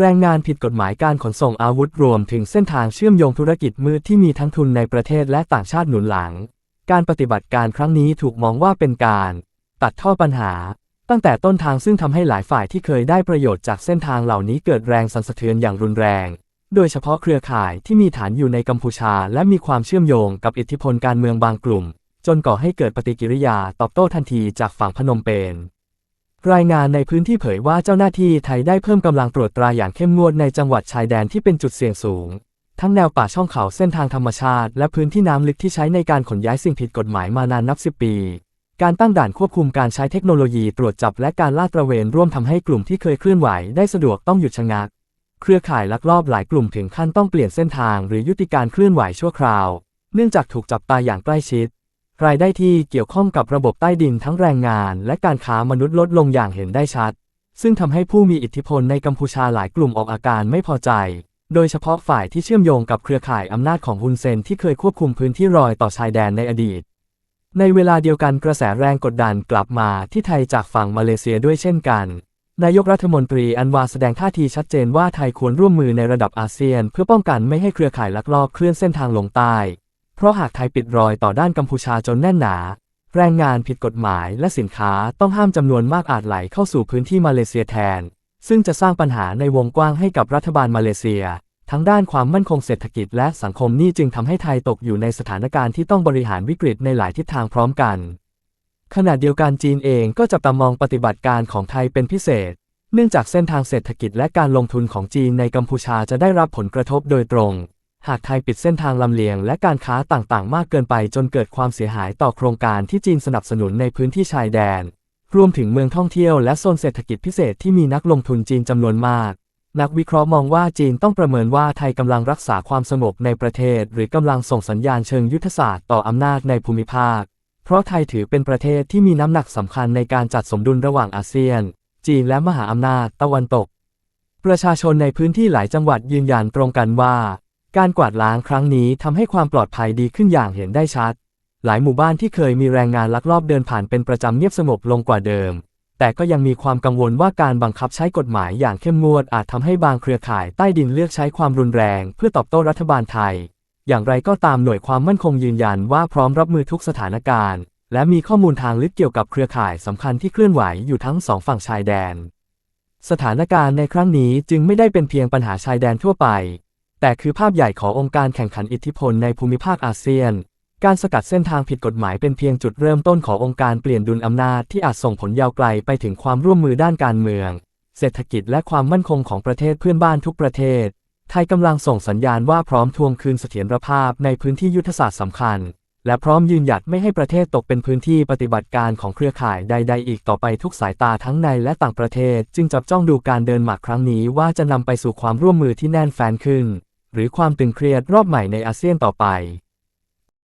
แรงงานผิดกฎหมายการขนส่งอาวุธรวมถึงเส้นทางเชื่อมโยงธุรกิจมืดที่มีทั้งทุนในประเทศและต่างชาติหนุนหลัง การปฏิบัติการครั้งนี้ถูกมองว่าเป็นการ ตัดท่อปัญหา ตั้งแต่ต้นทางซึ่งทำให้หลายฝ่ายที่เคยได้ประโยชน์จากเส้นทางเหล่านี้เกิดแรงสั่นสะเทือนอย่างรุนแรง โดยเฉพาะเครือข่ายที่มีฐานอยู่ในกัมพูชา และมีความเชื่อมโยงกับอิทธิพลการเมืองบางกลุ่ม จนก่อให้เกิดปฏิกิริยาตอบโต้ทันทีจากฝั่งพนมเปญ รายงานในพื้นที่เผยว่าเจ้าหน้าที่ไทยได้เพิ่มกำลังตรวจตราอย่างเข้มงวดในจังหวัดชายแดนที่เป็นจุดเสี่ยงสูง ทั้งแนวป่าช่องเขาเส้นทางธรรมชาติ และพื้นที่น้ำลึกที่ใช้ในการขนย้ายสิ่งผิดกฎหมายมานานนับสิบปี การตั้งด่านควบคุมการใช้เทคโนโลยีตรวจจับและการลาดตระเวนร่วมทำให้กลุ่มที่เคยเคลื่อนไหวได้สะดวกต้องหยุดชะงัก เครือข่ายลักลอบหลายกลุ่มถึงขั้นต้องเปลี่ยนเส้นทาง หรือยุติการเคลื่อนไหวชั่วคราว เนื่องจากถูกจับตาอย่างใกล้ชิด รายได้ที่เกี่ยวข้องกับระบบใต้ดินทั้งแรงงาน และการค้ามนุษย์ลดลงอย่างเห็นได้ชัด ซึ่งทำให้ผู้มีอิทธิพลในกัมพูชาหลายกลุ่มออกอาการไม่พอใจ โดยเฉพาะฝ่ายที่เชื่อมโยงกับเครือข่ายอำนาจของฮุนเซนที่เคยควบคุมพื้นที่รอยต่อชายแดนในอดีต ในเวลาเดียวกันกระแสแรงกดดันกลับมาที่ไทยจากฝั่งมาเลเซียด้วยเช่นกันนายกรัฐมนตรีอันวาแสดงท่าทีชัดเจนว่าไทยควรร่วมมือในระดับอาเซียน เพื่อป้องกันไม่ให้เครือข่ายลักลอบเคลื่อนเส้นทางลงใต้ ราะหากไทยปิดรอยต่อด้านกัมพูชาจนแน่นหนา แรงงานผิดกฎหมายและสินค้าต้องห้ามจำนวนมากอาจไหลเข้าสู่พื้นที่มาเลเซียแทน ซึ่งจะสร้างปัญหาในวงกว้างให้กับรัฐบาลมาเลเซีย ทั้งด้านความมั่นคงเศรษฐกิจและสังคมนี่จึงทำให้ไทยตกอยู่ในสถานการณ์ที่ต้องบริหารวิกฤตในหลายทิศทางพร้อมกัน ขณะเดียวกันจีนเองก็จับตามองปฏิบัติการของไทยเป็นพิเศษ เนื่องจากเส้นทางเศรษฐกิจและการลงทุนของจีนในกัมพูชาจะได้รับผลกระทบโดยตรง หากไทยปิดเส้นทางลำเลียงและการค้าต่างๆ มากเกินไปจนเกิดความเสียหายต่อโครงการที่จีนสนับสนุนในพื้นที่ชายแดน รวมถึงเมืองท่องเที่ยวและโซนเศรษฐกิจพิเศษที่มีนักลงทุนจีนจำนวนมาก นักวิเคราะห์มองว่าจีนต้องประเมินว่าไทยกำลังรักษาความสงบในประเทศ หรือกำลังส่งสัญญาณเชิงยุทธศาสตร์ต่ออำนาจในภูมิภาค เพราะไทยถือเป็นประเทศที่มีน้ำหนักสำคัญในการจัดสมดุลระหว่างอาเซียน จีนและมหาอำนาจตะวันตก ประชาชนในพื้นที่หลายจังหวัดยืนยันตรงกันว่า การกวาดล้างครั้งนี้ทำให้ความปลอดภัยดีขึ้นอย่างเห็นได้ชัด หลายหมู่บ้านที่เคยมีแรงงานลักลอบเดินผ่านเป็นประจำเงียบสงบลงกว่าเดิม แต่ก็ยังมีความกังวลว่าการบังคับใช้กฎหมายอย่างเข้มงวดอาจทำให้บางเครือข่ายใต้ดินเลือกใช้ความรุนแรง เพื่อตอบโต้รัฐบาลไทย อย่างไรก็ตามหน่วยความมั่นคงยืนยันว่าพร้อมรับมือทุกสถานการณ์ และมีข้อมูลทางลึกเกี่ยวกับเครือข่ายสำคัญที่เคลื่อนไหวอยู่ทั้งสองฝั่งชายแดน สถานการณ์ในครั้งนี้จึงไม่ได้เป็นเพียงปัญหาชายแดนทั่วไป แต่คือภาพใหญ่ขององค์การแข่งขันอิทธิพลในภูมิภาคอาเซียน การสกัดเส้นทางผิดกฎหมายเป็นเพียงจุดเริ่มต้นขององค์การเปลี่ยนดุลอำนาจที่อาจส่งผลยาวไกลไปถึงความร่วมมือด้านการเมือง เศรษฐกิจและความมั่นคงของประเทศเพื่อนบ้านทุกประเทศ ไทยกำลังส่งสัญญาณว่าพร้อมทวงคืนเสถียรภาพในพื้นที่ยุทธศาสตร์สำคัญ และพร้อมยืนหยัดไม่ให้ประเทศตกเป็นพื้นที่ปฏิบัติการของเครือข่ายใด ๆ อีกต่อไปทุกสายตาทั้งในและต่างประเทศ จึงจับจ้องดูการเดินหมากครั้งนี้ว่าจะนำไปสู่ความร่วมมือที่แน่นแฟ้นขึ้น หรือความตึงเครียดรอบใหม่ในอาเซียนต่อไป